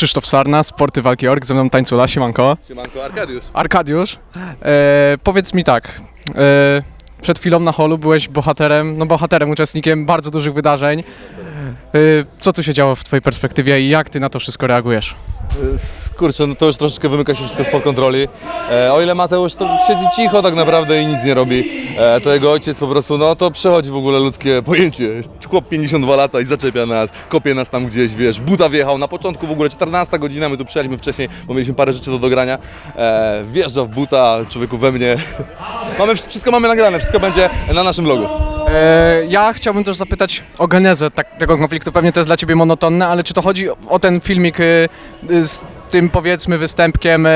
Krzysztof Sarna, Sporty Walki Org, ze mną Tańcula, siemanko. Siemanko, Arkadiusz. Arkadiusz, e, powiedz mi tak, e, przed chwilą na holu byłeś bohaterem, no bohaterem, uczestnikiem bardzo dużych wydarzeń. E, co tu się działo w twojej perspektywie i jak ty na to wszystko reagujesz? Y, Kurczę, no to już troszeczkę wymyka się wszystko spod kontroli. E, o ile Mateusz to siedzi cicho tak naprawdę i nic nie robi, e, to jego ojciec po prostu, no to przechodzi w ogóle ludzkie pojęcie. Chłop 52 lata i zaczepia nas, kopie nas tam gdzieś, wiesz, buta wjechał. Na początku w ogóle 14 godzina, my tu przyjechaliśmy wcześniej, bo mieliśmy parę rzeczy do dogrania. E, wjeżdża w buta, człowieku we mnie. Mamy, wszystko mamy nagrane, wszystko będzie na naszym blogu. E, ja chciałbym też zapytać o genezę tak, tego konfliktu, pewnie to jest dla ciebie monotonne, ale czy to chodzi o, o ten filmik e, e, z tym powiedzmy występkiem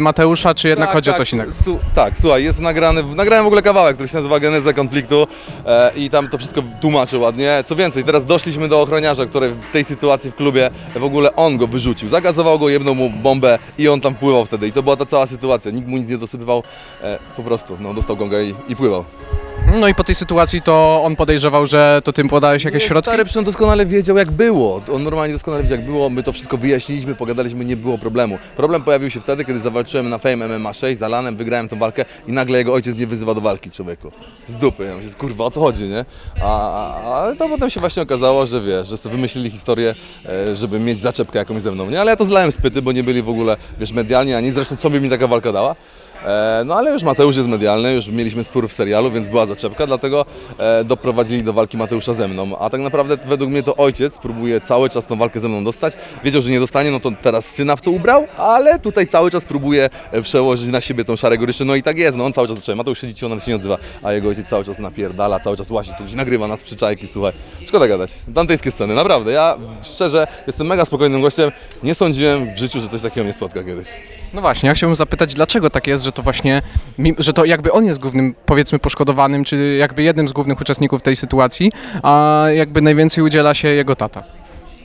Mateusza, czy jednak chodzi o coś innego? Su- tak, słuchaj, jest nagrany, nagrałem w ogóle kawałek, który się nazywa Geneza konfliktu e, i tam to wszystko tłumaczę ładnie. Co więcej, teraz doszliśmy do ochroniarza, który w tej sytuacji w klubie w ogóle on go wyrzucił. Zagazował go, jedną mu bombę i on tam pływał wtedy. I to była ta cała sytuacja. Nikt mu nic nie dosypywał, e, po prostu no, dostał gonga i, i pływał. No i po tej sytuacji to on podejrzewał, że to tym podałeś jakieś Nie, środki? Stary, przecież on doskonale wiedział jak było. On normalnie doskonale wiedział jak było. My to wszystko wyjaśniliśmy, pogadaliśmy, nie było problemu. Problem pojawił się wtedy, kiedy zawalczyłem na Fame MMA 6 z Alanem, wygrałem tą walkę i nagle jego ojciec mnie wyzywa do walki, człowieku. Z dupy. Ja myślę, kurwa, o co chodzi, nie? A, a, ale to potem się właśnie okazało, że wiesz, że sobie wymyślili historię, e, żeby mieć zaczepkę jakąś ze mną, nie? Ale ja to zlałem z pyty, bo nie byli w ogóle, wiesz, medialni, ani zresztą co by mi taka walka dała. E, No ale już Mateusz jest medialny, już mieliśmy spór w serialu, więc była zaczepka, dlatego e, doprowadzili do walki Mateusza ze mną. A tak naprawdę według mnie to ojciec próbuje cały czas tą walkę ze mną dostać. Wiedział, że nie dostanie, no to teraz syna w to ubrał, ale tutaj cały czas próbuje e, przełożyć na siebie tą szarę goryczy. No i tak jest, no on cały czas zaczyna. Mateusz siedzi nawet się nie odzywa, a jego ojciec cały czas napierdala, cały czas łazi tu gdzieś, nagrywa nas przyczajki, słuchaj. Szkoda gadać. Dantejskie sceny, naprawdę. Ja szczerze jestem mega spokojnym gościem. Nie sądziłem w życiu, że coś takiego mnie spotka kiedyś. No właśnie, ja chciałbym zapytać, dlaczego tak jest, że to właśnie, że to jakby on jest głównym, powiedzmy, poszkodowanym, czy jakby jednym z głównych uczestników tej sytuacji, a jakby najwięcej udziela się jego tata.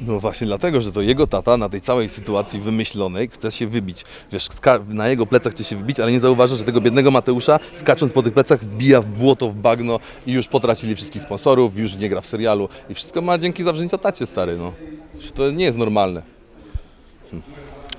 No właśnie dlatego, że to jego tata na tej całej sytuacji wymyślonej chce się wybić. Wiesz, na jego plecach chce się wybić, ale nie zauważa, że tego biednego Mateusza skacząc po tych plecach wbija w błoto, w bagno i już potracili wszystkich sponsorów, już nie gra w serialu i wszystko ma dzięki zawrzęcia tacie stary, no. To nie jest normalne.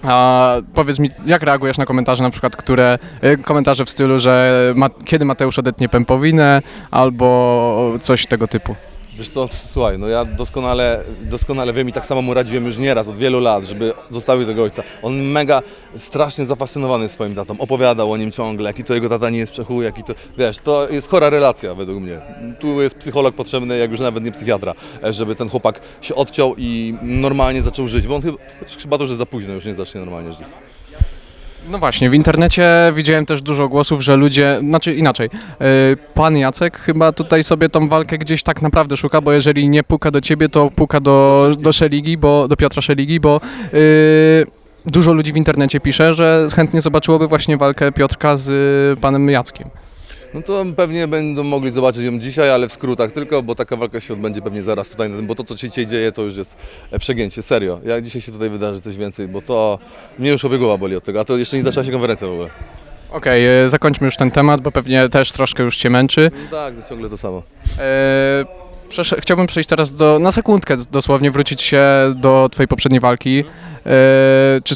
A powiedz mi, jak reagujesz na komentarze na przykład, które, e, komentarze w stylu, że ma, kiedy Mateusz odetnie pępowinę, albo coś tego typu. Wiesz co, słuchaj, no ja doskonale, doskonale wiem i tak samo mu radziłem już nieraz, od wielu lat, żeby zostawił tego ojca. On mega strasznie zafascynowany swoim tatą, opowiadał o nim ciągle, jaki to jego tata nie jest przechuj, jaki to, wiesz, to jest chora relacja według mnie. Tu jest psycholog potrzebny, jak już nawet nie psychiatra, e, żeby ten chłopak się odciął i normalnie zaczął żyć, bo on chyba, chyba to jest za późno, już nie zacznie normalnie żyć. No właśnie, w internecie widziałem też dużo głosów, że ludzie, znaczy inaczej, e, pan Jacek chyba tutaj sobie tą walkę gdzieś tak naprawdę szuka, bo jeżeli nie puka do ciebie, to puka do, do Szeligi, bo, do Piotra Szeligi, bo e, dużo ludzi w internecie pisze, że chętnie zobaczyłoby właśnie walkę Piotrka z panem Jackiem. No to pewnie będą mogli zobaczyć ją dzisiaj, ale w skrótach tylko, bo taka walka się odbędzie pewnie zaraz tutaj bo to co dzisiaj dzieje to już jest e, przegięcie, serio. Jak dzisiaj się tutaj wydarzy coś więcej, bo to mnie już obie głowa boli od tego, a to jeszcze nie zaczęła się konferencja w ogóle. Okej, e, zakończmy już ten temat, bo pewnie też troszkę już cię męczy. Tak, to ciągle to samo. E, chciałbym przejść teraz do, na sekundkę dosłownie, wrócić się do twojej poprzedniej walki. E, czy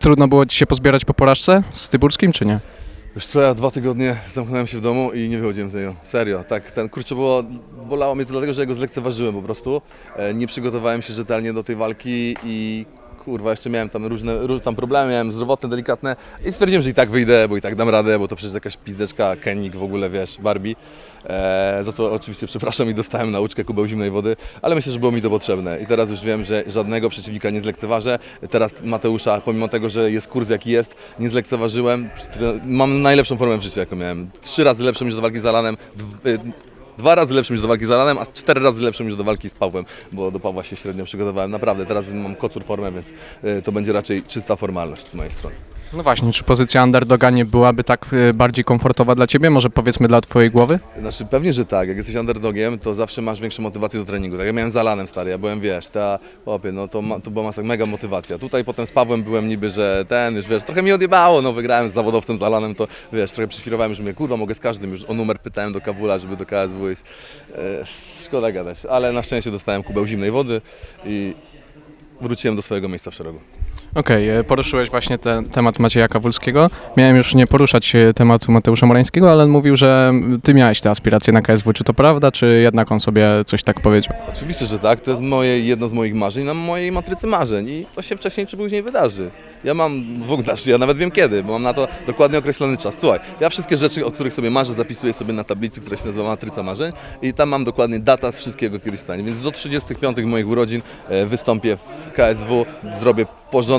trudno było ci się pozbierać po porażce z Tyburskim, czy nie? Wiesz co, ja dwa tygodnie zamknąłem się w domu i nie wychodziłem z niego. Serio, tak, ten kurczę było, bolało mnie to dlatego, że ja go zlekceważyłem po prostu. E, nie przygotowałem się rzetelnie do tej walki i kurwa, jeszcze miałem tam różne ró- tam problemy, miałem zdrowotne, delikatne i stwierdziłem, że i tak wyjdę, bo i tak dam radę, bo to przecież jakaś pizdeczka, Kenik w ogóle, wiesz, Barbie. E, za co oczywiście przepraszam i dostałem nauczkę kubeł zimnej wody, ale myślę, że było mi to potrzebne i teraz już wiem, że żadnego przeciwnika nie zlekceważę. Teraz Mateusza, pomimo tego, że jest kurs jaki jest, nie zlekceważyłem. Mam najlepszą formę w życiu, jaką miałem. Trzy razy lepszą niż do walki z Alanem. Y, Dwa razy lepszym niż do walki z Alanem, a cztery razy lepszym niż do walki z Pawłem, bo do Pawła się średnio przygotowałem. Naprawdę, teraz mam kocur formę, więc y, to będzie raczej czysta formalność z mojej strony. No właśnie, czy pozycja underdoga nie byłaby tak e, bardziej komfortowa dla ciebie? Może powiedzmy dla twojej głowy? Znaczy pewnie, że tak. Jak jesteś underdogiem, to zawsze masz większą motywację do treningu. Tak ja miałem z Alanem stary, ja byłem, wiesz, ta, chłopie, no to, to była masa, mega motywacja. Tutaj potem z Pawłem byłem niby, że ten, już wiesz, trochę mi odjebało, no wygrałem z zawodowcem z Alanem, to wiesz, trochę przyfirowałem, że mówię, kurwa, mogę z każdym, już o numer pytałem do Kabula, żeby do KSW iść. E, szkoda gadać, ale na szczęście dostałem kubeł zimnej wody i wróciłem do swojego miejsca w szeregu. Okej, e, poruszyłeś właśnie ten temat Macieja Kawulskiego. Miałem już nie poruszać e, tematu Mateusza Morańskiego, ale mówił, że ty miałeś te aspiracje na KSW. Czy to prawda, czy jednak on sobie coś tak powiedział? Oczywiście, że tak. To jest moje, jedno z moich marzeń na mojej matrycy marzeń i to się wcześniej czy później wydarzy. Ja mam, w ogóle, znaczy ja nawet wiem kiedy, bo mam na to dokładnie określony czas. Słuchaj, ja wszystkie rzeczy, o których sobie marzę, zapisuję sobie na tablicy, która się nazywa Matryca Marzeń i tam mam dokładnie data z wszystkiego, kiedyś stanie. Więc do 35 moich urodzin e, wystąpię w KSW, zrobię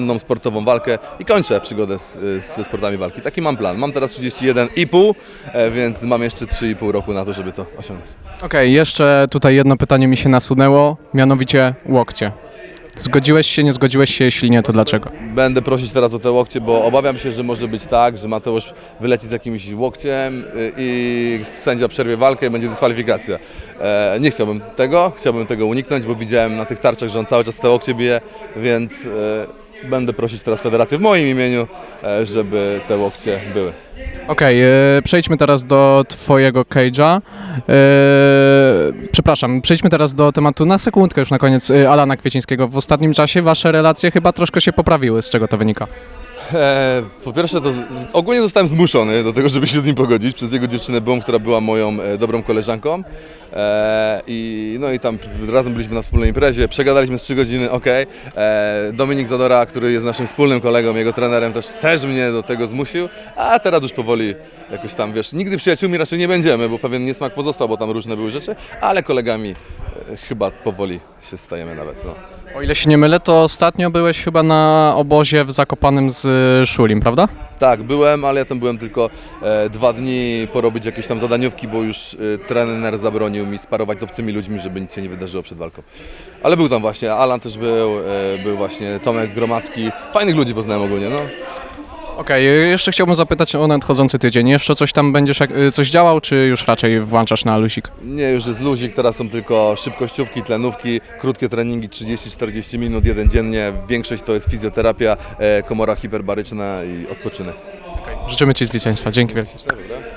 porządną sportową walkę i kończę przygodę z, z, ze sportami walki. Taki mam plan. Mam teraz 31,5, e, więc mam jeszcze 3,5 roku na to, żeby to osiągnąć. Okej, jeszcze tutaj jedno pytanie mi się nasunęło, mianowicie łokcie. Zgodziłeś się, nie zgodziłeś się, jeśli nie, to dlaczego? Będę prosić teraz o te łokcie, bo obawiam się, że może być tak, że Mateusz wyleci z jakimś łokciem y, i sędzia przerwie walkę i będzie dyskwalifikacja. E, Nie chciałbym tego, chciałbym tego uniknąć, bo widziałem na tych tarczach, że on cały czas te łokcie bije, więc e, będę prosić teraz federację w moim imieniu, e, żeby te łokcie były. Okej, e, przejdźmy teraz do twojego cage'a. E, przepraszam, przejdźmy teraz do tematu na sekundkę już na koniec Alana Kwiecińskiego. W ostatnim czasie wasze relacje chyba troszkę się poprawiły, z czego to wynika? E, po pierwsze, to ogólnie zostałem zmuszony do tego, żeby się z nim pogodzić przez jego dziewczynę Boom, która była moją e, dobrą koleżanką. E, i, no i tam razem byliśmy na wspólnej imprezie, przegadaliśmy z 3 godziny, ok. E, Dominik Zadora, który jest naszym wspólnym kolegą, jego trenerem, też, też mnie do tego zmusił, a teraz już powoli jakoś tam, wiesz, nigdy przyjaciółmi raczej nie będziemy, bo pewien niesmak pozostał, bo tam różne były rzeczy, ale kolegami chyba powoli się stajemy nawet. No. O ile się nie mylę, to ostatnio byłeś chyba na obozie w Zakopanym z e, Szulim, prawda? Tak, byłem, ale ja tam byłem tylko e, dwa dni porobić jakieś tam zadaniówki, bo już e, trener zabronił mi sparować z obcymi ludźmi, żeby nic się nie wydarzyło przed walką. Ale był tam właśnie, Alan też był, e, był właśnie Tomek Gromacki. Fajnych ludzi poznałem ogólnie, no. Okej, e, jeszcze chciałbym zapytać o nadchodzący tydzień. Jeszcze coś tam będziesz, jak- e, coś działał, czy już raczej włączasz na lusik? Nie, już jest luzik, teraz są tylko szybkościówki, tlenówki, krótkie treningi 30-40 minut, jeden dziennie. Większość to jest fizjoterapia, e, komora hiperbaryczna i odpoczynek. Życzymy Ci zwycięstwa. Dzięki wielkie. Dobra.